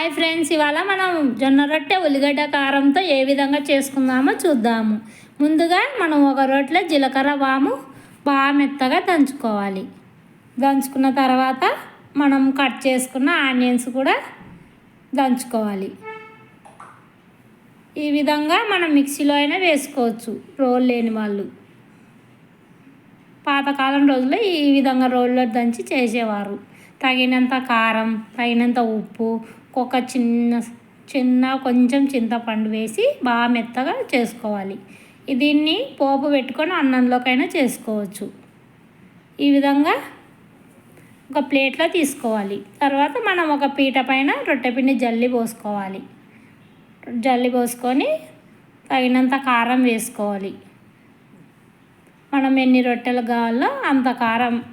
Hi friends ఇవాళ మనం జొన్న రొట్టె ఉల్లిగడ్డ కారంతో ఏ విధంగా చేసుకుందామో చూద్దాము. ముందుగా మనం ఒక రొట్టెలో జీలకర్ర వాము బాగా మెత్తగా దంచుకోవాలి. దంచుకున్న తర్వాత మనం కట్ చేసుకున్న ఆనియన్స్ కూడా దంచుకోవాలి. ఈ విధంగా మనం మిక్సీలో అయినా వేసుకోవచ్చు రోల్ లేని వాళ్ళు. పాతకాలం రోజుల్లో ఈ విధంగా రోల్లో దంచి చేసేవారు. తగినంత కారం తగినంత ఉప్పు ఒక చిన్న చిన్న కొంచెం చింతపండు వేసి బాగా మెత్తగా చేసుకోవాలి. దీన్ని పోపు పెట్టుకొని అన్నంలోకైనా చేసుకోవచ్చు. ఈ విధంగా ఒక ప్లేట్లో తీసుకోవాలి. తర్వాత మనం ఒక పీట పైన రొట్టెపిండి జల్లి పోసుకోవాలి. జల్లి పోసుకొని తగినంత కారం వేసుకోవాలి. మనం ఎన్ని రొట్టెలు కావాలో అంత కారం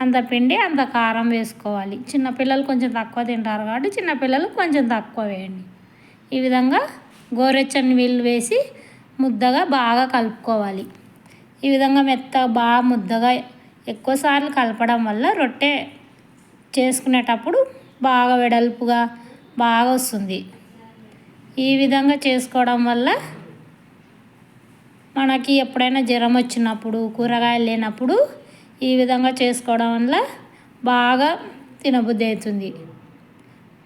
అంత పిండి అంత కారం వేసుకోవాలి. చిన్నపిల్లలు కొంచెం తక్కువ తింటారు కాబట్టి చిన్నపిల్లలు కొంచెం తక్కువ వేయండి. ఈ విధంగా గోరెచ్చని నీళ్ళు వేసి ముద్దగా బాగా కలుపుకోవాలి. ఈ విధంగా మెత్తగా బాగా ముద్దగా ఎక్కువసార్లు కలపడం వల్ల రొట్టె చేసుకునేటప్పుడు బాగా వెడల్పుగా బాగా వస్తుంది. ఈ విధంగా చేసుకోవడం వల్ల మనకి ఎప్పుడైనా జ్వరం వచ్చినప్పుడు కూరగాయలు లేనప్పుడు ఈ విధంగా చేసుకోవడం వల్ల బాగా తినబుద్ధి అవుతుంది.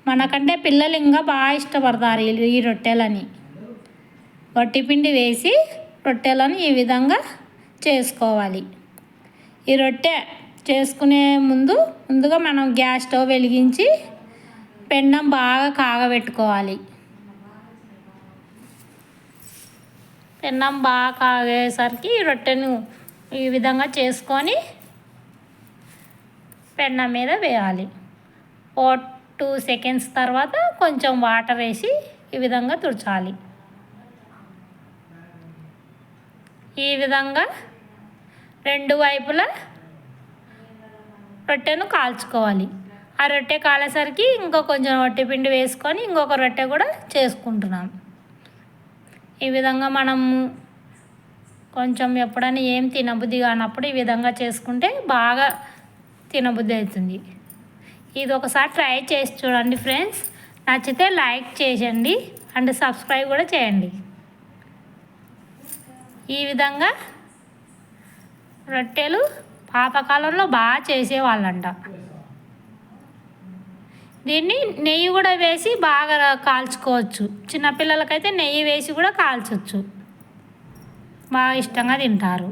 మనకంటే పిల్లలు ఇంకా బాగా ఇష్టపడతారు ఈ రొట్టెలని. వట్టిపిండి వేసి రొట్టెలను ఈ విధంగా చేసుకోవాలి. ఈ రొట్టె చేసుకునే ముందు ముందుగా మనం గ్యాస్ స్టవ్ వెలిగించి పెండం బాగా కాగబెట్టుకోవాలి. పెన్నం బాగా కాగేసరికి రొట్టెను ఈ విధంగా చేసుకొని పెన్న మీద వేయాలి. ఓ టూ సెకండ్స్ తర్వాత కొంచెం వాటర్ వేసి ఈ విధంగా తుడచాలి. ఈ విధంగా రెండు వైపులా రొట్టెను కాల్చుకోవాలి. ఆ రొట్టె కాలేసరికి ఇంకో కొంచెం రొట్టె పిండి వేసుకొని ఇంకొక రొట్టె కూడా చేసుకుంటున్నాం. ఈ విధంగా మనం కొంచెం ఎప్పుడైనా ఏం తినబుద్ధి కానప్పుడు ఈ విధంగా చేసుకుంటే బాగా తినబుద్ధి అవుతుంది. ఇది ఒకసారి ట్రై చేసి చూడండి ఫ్రెండ్స్. నచ్చితే లైక్ చేయండి అండ్ సబ్స్క్రైబ్ కూడా చేయండి. ఈ విధంగా రొట్టెలు పాతకాలంలో బాగా చేసేవాళ్ళంట. దీన్ని నెయ్యి కూడా వేసి బాగా కాల్చుకోవచ్చు. చిన్నపిల్లలకైతే నెయ్యి వేసి కూడా కాల్చవచ్చు బాగా ఇష్టంగా తింటారు.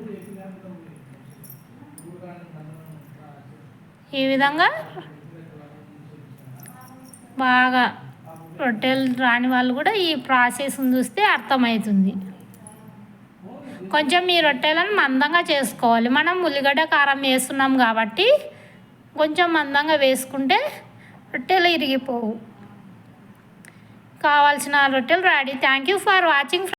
ఈ విధంగా బాగా రొట్టెలు రాని వాళ్ళు కూడా ఈ ప్రాసెస్ని చూస్తే అర్థమవుతుంది. కొంచెం ఈ రొట్టెలను మందంగా చేసుకోవాలి. మనం ఉల్లిగడ్డ కారం వేస్తున్నాం కాబట్టి కొంచెం మందంగా వేసుకుంటే రొట్టెలు ఇరిగిపోవు. కావాల్సిన రొట్టెలు ready. Thank you for watching